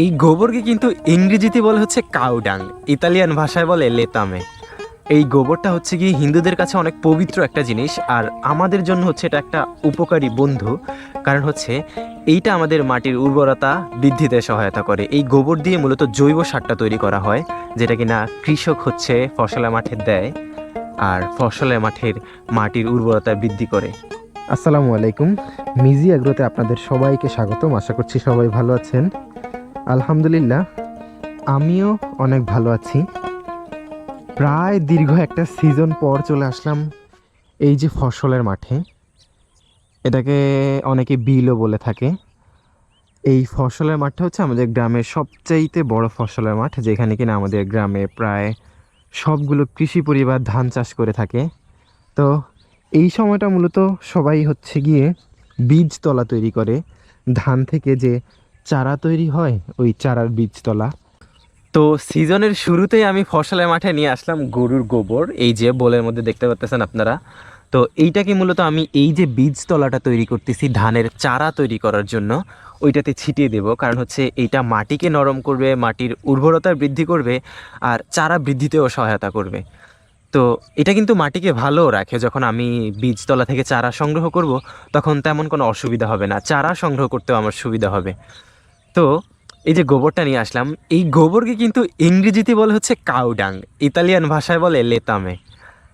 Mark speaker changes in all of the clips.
Speaker 1: এই গোবরকে কিন্তু ইংরেজিতে বলে হচ্ছে কাউডাং ইতালিয়ান ভাষায় বলে লেতামে। এই গোবরটা হচ্ছে কি হিন্দুদের কাছে অনেক পবিত্র একটা জিনিস, আর আমাদের জন্য হচ্ছে এটা একটা উপকারী বন্ধু, কারণ হচ্ছে এইটা আমাদের মাটির উর্বরতা বৃদ্ধিতে সহায়তা করে। এই গোবর দিয়ে মূলত জৈব সারটা তৈরি করা হয়, যেটা কিনা কৃষক হচ্ছে ফসলের মাঠে দেয়, আর ফসলের মাঠের মাটির উর্বরতা বৃদ্ধি করে।
Speaker 2: আসসালামু আলাইকুম, মিজি আগ্রোতে আপনাদের সবাইকে স্বাগতম, আশা করছি সবাই ভালো আছেন। আলহামদুলিল্লাহ, আমিও অনেক ভালো আছি। প্রায় দীর্ঘ একটা সিজন পর চলে আসলাম এই যে ফসলের মাঠে। এটাকে অনেকে বিলও বলে থাকে। এই ফসলের মাঠটা হচ্ছে আমাদের গ্রামের সবচাইতে বড় ফসলের মাঠ, যেখানে কিনা আমাদের গ্রামে প্রায় সবগুলো কৃষি পরিবার ধান চাষ করে থাকে। তো এই সময়টা মূলত সবাই হচ্ছে গিয়ে বীজতলা তৈরি করে। ধান থেকে যে চারা তৈরি হয় ওই চারার বীজতলা।
Speaker 1: তো সিজনের শুরুতেই আমি ফসলের মাঠে নিয়ে আসলাম গরুর গোবর। এই যে বোলের মধ্যে দেখতে পাচ্ছেন আপনারা। তো এইটাকে মূলত আমি এই যে বীজতলাটা তৈরি করতেছি ধানের চারা তৈরি করার জন্য, ওইটাতে ছিটিয়ে দেব। কারণ হচ্ছে এইটা মাটিকে নরম করবে, মাটির উর্বরতা বৃদ্ধি করবে আর চারা বৃদ্ধিতেও সহায়তা করবে। তো এটা কিন্তু মাটিকে ভালো রাখে। যখন আমি বীজতলা থেকে চারা সংগ্রহ করব, তখন তেমন কোনো অসুবিধা হবে না। চারা সংগ্রহ করতেও আমার সুবিধা হবে। তো এই যে গোবরটা নিয়ে আসলাম, এই গোবরকে কিন্তু ইংরেজিতে বলে হচ্ছে কাউডাং, ইতালিয়ান ভাষায় বলে লেতামে।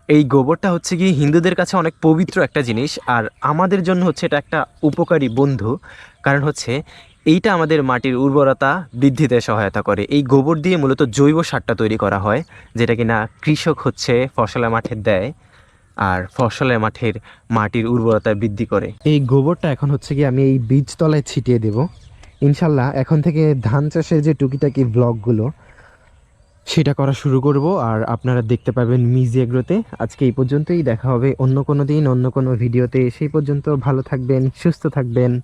Speaker 1: এই গোবরটা হচ্ছে কি হিন্দুদের কাছে অনেক পবিত্র একটা জিনিস, আর আমাদের জন্য হচ্ছে এটা একটা উপকারী বন্ধু, কারণ হচ্ছে এইটা আমাদের মাটির উর্বরতা বৃদ্ধিতে সহায়তা করে। এই গোবর দিয়ে মূলত জৈব সারটা তৈরি করা হয়, যেটা কিনা কৃষক হচ্ছে ফসলের মাঠে দেয়, আর ফসলের মাঠের মাটির উর্বরতা বৃদ্ধি করে।
Speaker 2: এই গোবরটা এখন হচ্ছে কি আমি এই বীজতলায় ছিটিয়ে দেব। ইনশাল্লাহ এখন থেকে ধান চাষের যে টুকিটাকি ব্লগগুলো সেটা করা শুরু করব। আর আপনারা দেখতে পাবেন মিজি এগ্রোতে। আজকে এই পর্যন্তই, দেখা হবে অন্য কোনো দিন, অন্য কোনো ভিডিওতে। সেই পর্যন্ত ভালো থাকবেন, সুস্থ থাকবেন,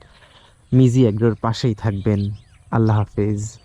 Speaker 2: মিজি এগ্রোর পাশেই থাকবেন। আল্লাহ হাফেজ।